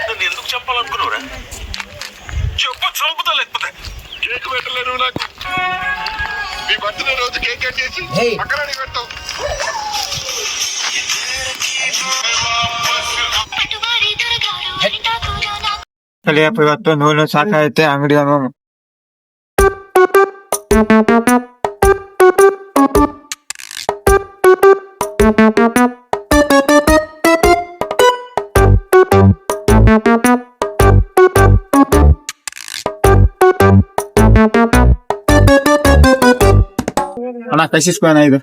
నన్ను ఎందుకు చెప్పాలనుకున్నావురా చెప్పు చంపుతా లేకపోతే కేక్ పెట్టలేరు నాకు మీ బర్త్డే రోజు కేక్ కట్ చేసి అక్కడ పెడతావు ಕಲಿಯಪ್ಪ ಇವತ್ತು ನೂಲು ಸಾಕೈತೆ ಅಂಗಡಿ ಹೋಗು ಅಣ್ಣ ಕಸಿಸ್ಕೋಣ ಇದು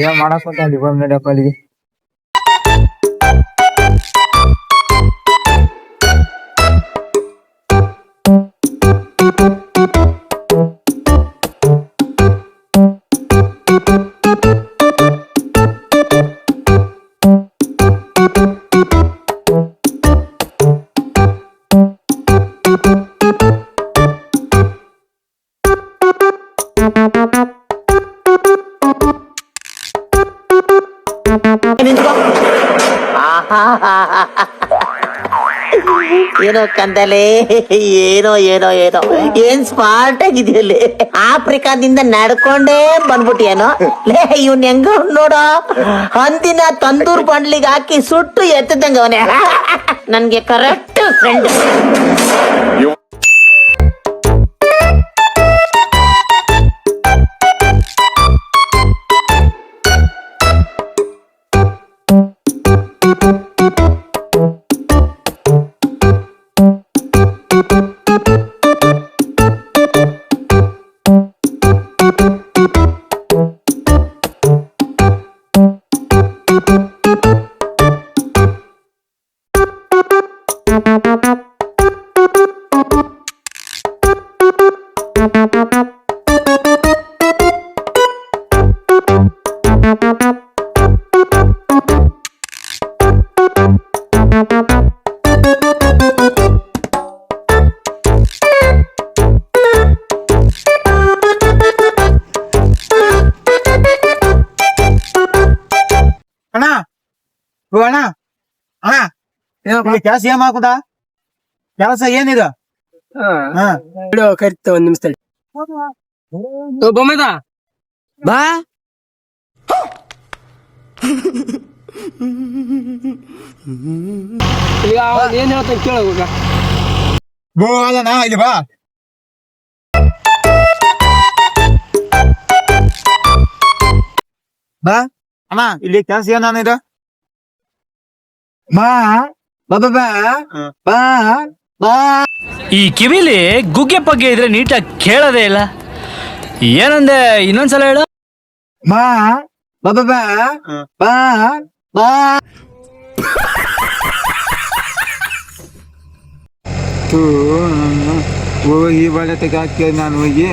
ಏನ್ ಮಾಡಕ್ ಹೊಂಟಾನ್ರಿ ಬಂದ್ ನಡಿಯಪ್ಪ ಅಲ್ಲಿಗೆ ಏನೋ ಕಂದಲೆ, ಏನೋ ಏನೋ ಏನೋ. ಏನ್ ಸ್ಮಾರ್ಟ್ ಆಗಿದೆಯಲ್ಲಿ ಆಫ್ರಿಕಾದಿಂದ ನಡ್ಕೊಂಡೇ ಬಂದ್ಬಿಟ್ಟಿಯೇನೋ? ಲೇ, ಇವನ್ ಹೆಂಗ ನೋಡೋ? ಅಂದಿನ ತಂದೂರ್ ಬಂಡ್ಲಿಗೆ ಹಾಕಿ ಸುಟ್ಟು ಎತ್ತದಂಗ ಅವನೇ. ನನ್ಗೆ ಕರೆಕ್ಟ್ ಫ್ರೆಂಡ್ ಅಣ್ಣ ಓ ಅಣ್ಣ ಅಣ್ಣ ಇಲ್ಲಿ ಕೆಲಸ ಏನ್ ಹಾಕುದ ಕೆಲಸ ಏನಿದು ಹಾ ಬಿಡು ಕರಿತ ಒಂದ್ ನಿಮಿಷ ತಡಿ. ಓ ಬೊಮ್ಮೆದ? ಬಾ. ಈಗ ಅವ್ನ್ ಏನ್ ಹೇಳ್ತಾನೆ ಕೇಳ ಹೋಗ ಬೋ ನಾ ಇಲ್ಲಿ ಬಾ. ಬಾ. ಅಣ್ಣ ಇಲ್ಲಿ ಕೆಲಸ ಏನಿದು ಬಾ. ಬಾ ಬಾ ಬಾ. ಬಾ ಬಾ. ಈ ಕಿವಿಲಿ ಗುಗ್ಗೆ ಪಗ್ಗೆ ಇದ್ರೆ ನೀಟಾಗಿ ಕೇಳೋದೇ ಇಲ್ಲ. ಏನಂದೆ ಇನ್ನೊಂದ್ಸಲ ಹೇಳು. ಬಾ ಬಾ ಬಾ ಬಾ ಹೋಗಿ ಬಳೆ ತೆಗೆ ನಾನು ಹೋಗಿ.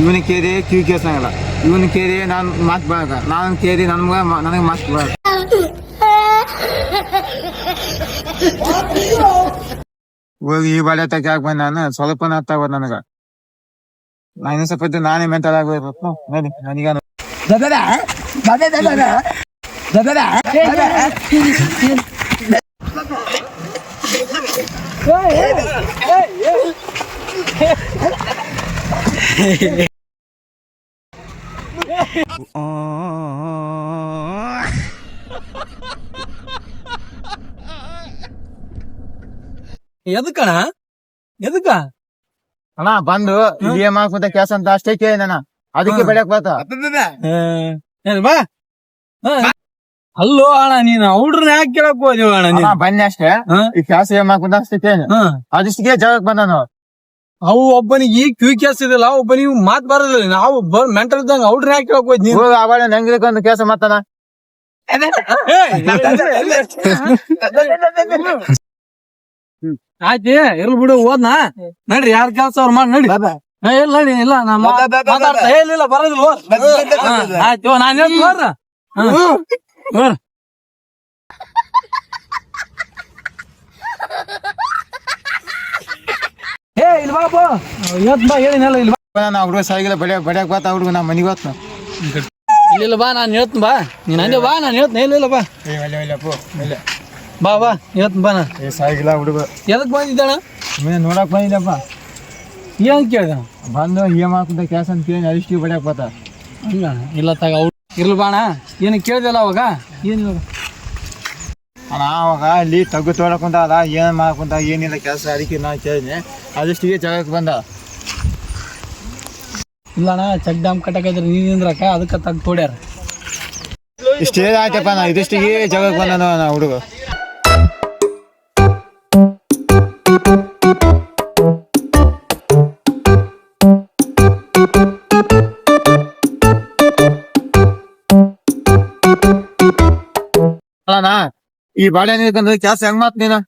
ಇವನ ಕೇರಿ ಕಿವಿ ಕೇಳ್ಸಂಗಲ್ಲ ಇವನ ಕೇರಿ ನಾನು ಮಾತು ಬಾಗ ನಾನು ಕೇರಿ ನನ್ಗ ನನಗೆ ಮಾತು ಬರಾಗ ಹೋಗಿ ಈ ಬಳೆ ತೆಗೆ ಬಂದ ನಾನು ಸ್ವಲ್ಪ ಹತ್ತಾಗ ನನಗ ನಾನು ಸ್ವಲ್ಪ ಹೊತ್ತು ನಾನೇ ಮೆಂಟಲ್ ಆಗ್ಬೇಕು ನೋಡಿ ನನಗ ಎದಕ್ಕಣ ಎದಕ್ಕ ಅಣ್ಣ ಬಂದು ಇಡಿಎಂ ಮಾಡ್ಕೊಂತ ಕೆಲಸ ಅಂತ ಅಷ್ಟೇ ಕೇಳಿದಣ ಅದಕ್ಕೆ ಬೆಳೆಯಕ್ ಬರ್ತ ಏನ್ ಬಾ. ಅಲ್ಲೋ ಅಣ್ಣ ನೀನ್ ಅವ್ರನ್ನ ಯಾಕೆ ಕೇಳಕ್ ಹೋದಿವ ಅಣ್ಣ ನೀನ್ ಬನ್ನಿ ಅಷ್ಟೇ ಹಾ? ಈ ಕೆಲಸ ಏನ್ ಮಾಡ್ಕೊಂತ ಅಷ್ಟೇ ಕೇಳಿ ಹಾ. ಅದಿಷ್ಟಿಗೆ ಜಾಗಕ್ಕೆ ಬಂದನು ಅವು ಒಬ್ಬನಿಗೆ ಈ ಕ್ಯೂ ಕೇಸ್ ಇದಲ್ಲ ಒಬ್ಬನಿಗೆ ಮಾತ್ ಬರೋದಿಲ್ಲ ನಾವು ಮೆಂಟಲ್ ಇದ್ದಂಗ ಅವ್ರನ್ನ ಯಾಕೆ ಕೇಳಕ್ ಹೋದ್ ನೀನ್ ಹೋಗಿ ಅವಳ ನಂಗೆ ಒಂದು ಕೆಲಸ ಮಾಡ್ತಾನ ಆಯ್ತಿ ಇರ್ಲಿ ಬಿಡು ಓದ್ನಾ. ನಡ್ರಿ ಯಾರ ಕೆಲಸ ಅವ್ರು ಮಾಡಿ ನಡಿ ಇಲ್ಲ ನಡಿ ಇಲ್ಲ ನಾ ಮಾತಾಡ್ತಾ ಇಲ್ಲ ಬರೋದಿಲ್ಲ ಆಯ್ತು ನಾನು ಹೇಳ್ತೀನಿ ಬರ್ರ. ಬರ್ರ. ಏ ಇಲ್ಲಿ ಬಾಪ ಇವತ್ತು ಬಾ ಹೇಳಿನಲ್ಲ ಇಲ್ಲಿ ಬಾ. ನಾ ಹುಡುಗ ಸಾಯಿಲ್ಲ ಬಡ್ಯಾ ಬಡಿಯಾಕ ಬಾತ ಹುಡುಗ ನಾ ಮನೆಗೆ ಹೋತ್ ಇಲ್ಲ ಬಾ ನಾನು ಹೇಳ್ತೀನಿ ಬಾ. ನೀನು ಹಂಗೆ ಬಾ ನಾನು ಹೇಳ್ತೀನಿ ಇಲ್ಲ ಇಲ್ಲ ಬಾ. ಇಲ್ಲ ಬಾ ಬಾ ಇವತ್ತು ಬಾನ ಏ ಸಾಗಿಲ್ಲ ಹುಡುಗ. ಎದಕ್ಕೆ ಬಂದಿದ್ದಾಣ ಸುಮ್ಮನೆ ನೋಡಕ್ ಬಂದಿದ್ದಪ್ಪ ಏನು ಕೇಳ್ದ? ಬಂದು ಏನ್ ಮಾಡ್ಕೊಂತ ಕೆಲಸ ಅಂತ ಕೇಳಿ ಅದಿಷ್ಟು ಬಡಿಯಾಕ ಬತ್ತ ಹಂಗ ಇಲ್ಲ ತಗ ಅವ್ರು ಇರ್ಲಿ ಬಾಣ. ಏನು ಕೇಳ್ದಲ್ಲ ಅವಾಗ? ಏನಿಲ್ಲ ಅಣ್ಣ ಅವಾಗ ಅಲ್ಲಿ ತಗ್ಗು ತೋಡಕೊಂತ ಅದ ಏನ್ ಮಾಡ್ಕೊಂತ ಏನಿಲ್ಲ ಕೆಲಸ ಅದಕ್ಕೆ ನಾ ಕೇಳಿದ್ನೆ. ಅದಿಷ್ಟಿಗೆ ಜಾಗಕ್ಕೆ ಬಂದ. ಇಲ್ಲಣ್ಣ ಚೆಕ್ ಡ್ಯಾಮ್ ಕಟ್ಟಕೈತ್ರಿ ನೀರು ನಿಂದ್ರಕ ಅದಕ್ಕೆ ತಗ್ ತೋಡ್ಯಾರ. ಇಷ್ಟೇ ಆಯ್ತಪ್ಪ ನಾ ಇದಿಷ್ಟಿಗೆ ಜಾಗಕ್ಕೆ ಬಂದ ಹುಡುಗ. ಅಲ್ಲಣ್ಣ ಈ ಬಾಳೆ ನೀರ್ಕಂದ್ರೆ ಕೆಲಸ ಹೆಂಗ್ ಮಾತ್ ನೀನು